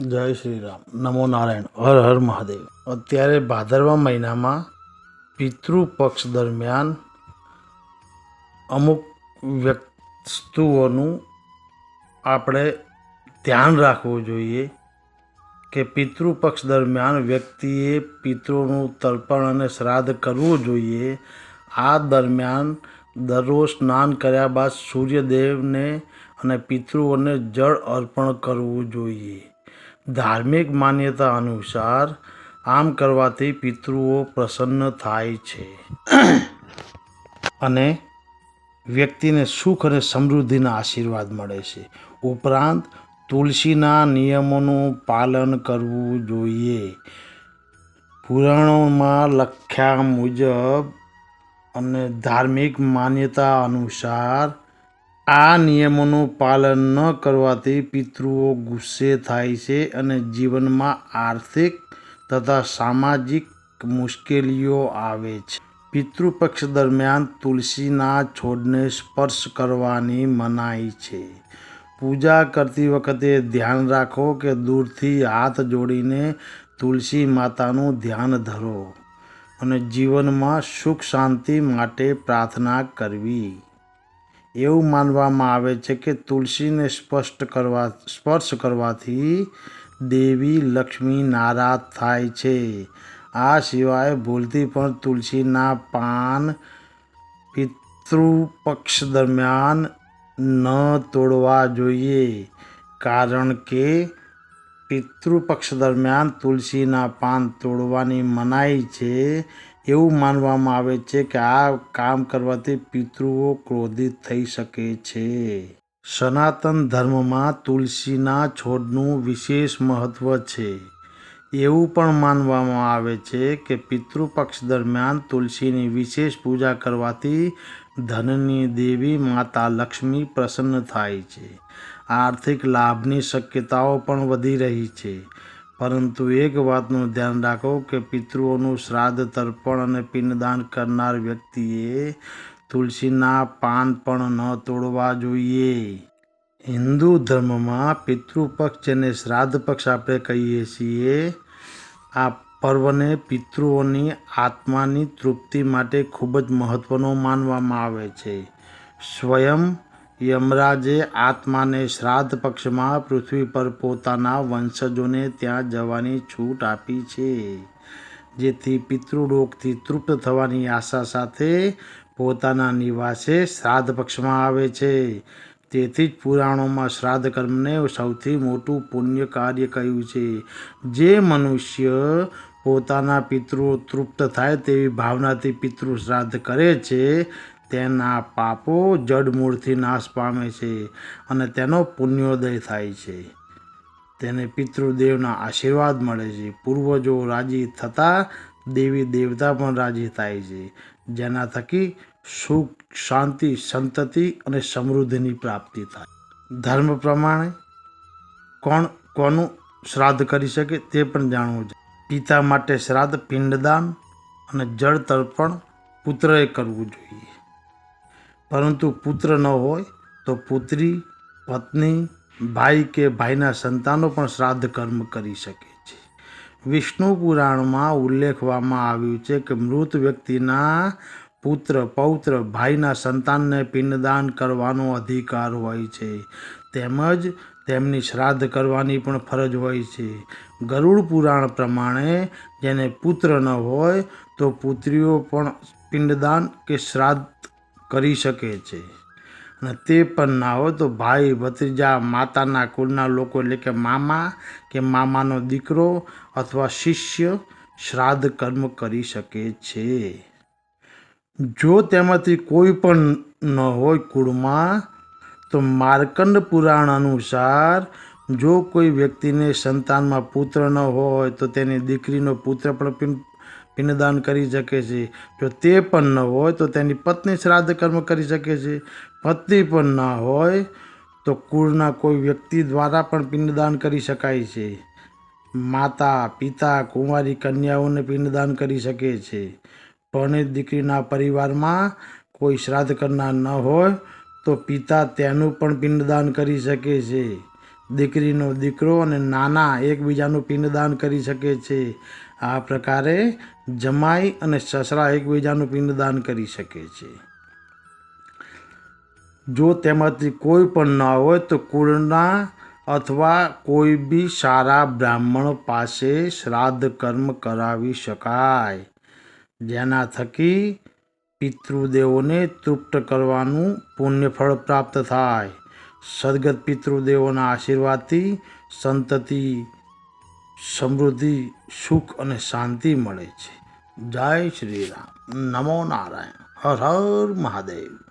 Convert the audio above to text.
જય શ્રી રામ નમો નારાયણ. હર હર મહાદેવ. અત્યારે ભાદરવા મહિનામાં પિતૃ પક્ષ દરમિયાન અમુક વસ્તુઓનું આપણે ધ્યાન રાખવું જોઈએ કે પિતૃ પક્ષ દરમિયાન વ્યક્તિએ પિતૃનું તર્પણ અને શ્રાદ્ધ કરવું જોઈએ. આ દરમિયાન દરરોજ સ્નાન કર્યા બાદ સૂર્યદેવને અને પિતૃઓને જળ અર્પણ કરવું જોઈએ. ધાર્મિક માન્યતા અનુસાર આમ કરવાથી પિતૃઓ પ્રસન્ન થાય છે. અને વ્યક્તિને સુખ અને સમૃદ્ધિના આશીર્વાદ મળે છે. ઉપરાંત તુલસીના નિયમોનું પાલન કરવું જોઈએ. પુરાણોમાં લખ્યા મુજબ અને ધાર્મિક માન્યતા અનુસાર આ નિયમોનું પાલન ન કરવાથી પિતૃઓ ગુસ્સે થાય છે અને જીવનમાં આર્થિક તથા સામાજિક મુશ્કેલીઓ આવે છે. પિતૃપક્ષ દરમિયાન તુલસીના છોડને સ્પર્શ કરવાની મનાઈ છે. પૂજા કરતી વખતે ધ્યાન રાખો કે દૂરથી હાથ જોડીને તુલસી માતાનું ધ્યાન ધરો અને જીવનમાં સુખ શાંતિ માટે પ્રાર્થના કરવી. એવું માનવામાં આવે છે કે તુલસીને સ્પષ્ટ કરવા, સ્પર્શ કરવાથી દેવી લક્ષ્મી નારાજ થાય છે. આ સિવાય ભૂલથી પણ તુલસીના પાન પિતૃપક્ષ દરમિયાન ન તોડવા જોઈએ. કારણ કે પિતૃપક્ષ દરમિયાન તુલસીના પાન તોડવાની મનાઈ છે એવું માનવામાં આવે છે કે આ કામ કરવાથી પિતૃઓ ક્રોધિત થઈ શકે છે. સનાતન ધર્મમાં તુલસીના છોડનું વિશેષ મહત્વ છે. એવું પણ માનવામાં આવે છે કે પિતૃપક્ષ દરમિયાન તુલસીની વિશેષ પૂજા કરવાથી ધનની દેવી માતા લક્ષ્મી પ્રસન્ન થાય છે. આર્થિક લાભની શક્યતાઓ પણ વધી રહી છે. પરંતુ એક વાતનું ધ્યાન રાખો કે પિતૃઓનું શ્રાદ્ધ, તર્પણ અને પિંડદાન કરનાર વ્યક્તિએ તુલસીના પાન પણ ન તોડવા જોઈએ. હિન્દુ ધર્મમાં પિતૃપક્ષ જેને શ્રાદ્ધ પક્ષ આપણે કહીએ છીએ, આ પર્વને પિતૃઓની આત્માની તૃપ્તિ માટે ખૂબ જ મહત્ત્વનો માનવામાં આવે છે. સ્વયં યમરાજે આત્માને શ્રાદ્ધ પક્ષમાં પૃથ્વી પર પોતાના વંશજોને ત્યાં જવાની છૂટ આપી છે, જેથી પિતૃલોકથી તૃપ્ત થવાની આશા સાથે પોતાના નિવાસે શ્રાદ્ધ પક્ષમાં આવે છે. તેથી જ પુરાણોમાં શ્રાદ્ધ કર્મને સૌથી મોટું પુણ્ય કાર્ય કહ્યું છે. જે મનુષ્ય પોતાના પિતૃઓ તૃપ્ત થાય તેવી ભાવનાથી પિતૃ શ્રાદ્ધ કરે છે તેના પાપો જડમૂળથી નાશ પામે છે અને તેનો પુણ્યોદય થાય છે. તેને પિતૃદેવના આશીર્વાદ મળે છે. પૂર્વજો રાજી થતાં દેવી દેવતા પણ રાજી થાય છે, જેના થકી સુખ, શાંતિ, સંતતિ અને સમૃદ્ધિની પ્રાપ્તિ થાય. ધર્મ પ્રમાણે કોણ કોનું શ્રાદ્ધ કરી શકે તે પણ જાણવું છે. પિતા માટે શ્રાદ્ધ, પિંડદાન અને જળ તર્પણ પુત્રએ કરવું જોઈએ. પરંતુ પુત્ર ન હોય તો પુત્રી, પત્ની, ભાઈ કે ભાઈના સંતાનો પણ શ્રાદ્ધ કર્મ કરી શકે છે. વિષ્ણુ પુરાણમાં ઉલ્લેખવામાં આવ્યું છે કે મૃત વ્યક્તિના પુત્ર, પૌત્ર, ભાઈના સંતાનને પિંડદાન કરવાનો અધિકાર હોય છે. તેમજ તેમની શ્રાદ્ધ કરવાની પણ ફરજ હોય છે. ગરુડ પુરાણ પ્રમાણે જેને પુત્ર ન હોય તો પુત્રીઓ પણ પિંડદાન કે શ્રાદ્ધ કરી શકે છે. અને તે પણ ના હોય તો ભાઈ ભત્રીજા માતાના કુળના લોકો એટલે કે મામા કે મામાનો દીકરો અથવા શિષ્ય શ્રાદ્ધ કર્મ કરી શકે છે. જો તેમાંથી કોઈ પણ ન હોય કુળમાં, તો માર્કંડ પુરાણ અનુસાર જો કોઈ વ્યક્તિને સંતાનમાં પુત્ર ન હોય તો તેની દીકરીનો પુત્ર પણ પિંડ પિંડદાન કરી શકે છે. જો તે પણ ન હોય તો તેની પત્ની શ્રાદ્ધ કર્મ કરી શકે છે. પત્ની પણ ના હોય તો કુળના કોઈ વ્યક્તિ દ્વારા પણ પિંડદાન કરી શકાય છે. માતા, પિતા, કુંવારી કન્યાઓને પિંડદાન કરી શકે છે. પરણિત દીકરીના પરિવારમાં કોઈ શ્રાદ્ધ કરનાર ન હોય તો પિતા તેનું પણ પિંડદાન કરી શકે છે. દીકરીનો દીકરો અને નાના એકબીજાનું પિંડદાન કરી શકે છે. આ પ્રકારે જમાઈ અને સસરા એકબીજાનું પિંડદાન કરી શકે છે. જો તેમાંથી કોઈ પણ ન હોય તો કુળના અથવા કોઈ બી સારા બ્રાહ્મણ પાસે શ્રાદ્ધ કર્મ કરાવી શકાય. જેના થકી પિતૃદેવોને તૃપ્ત કરવાનું પુણ્યફળ પ્રાપ્ત થાય. સદગત પિતૃદેવોના આશીર્વાદથી સંતતિ સમૃદ્ધિ સુખ અને શાંતિ મળે છે. જય શ્રી રામ. નમો નારાયણ. હર હર મહાદેવ.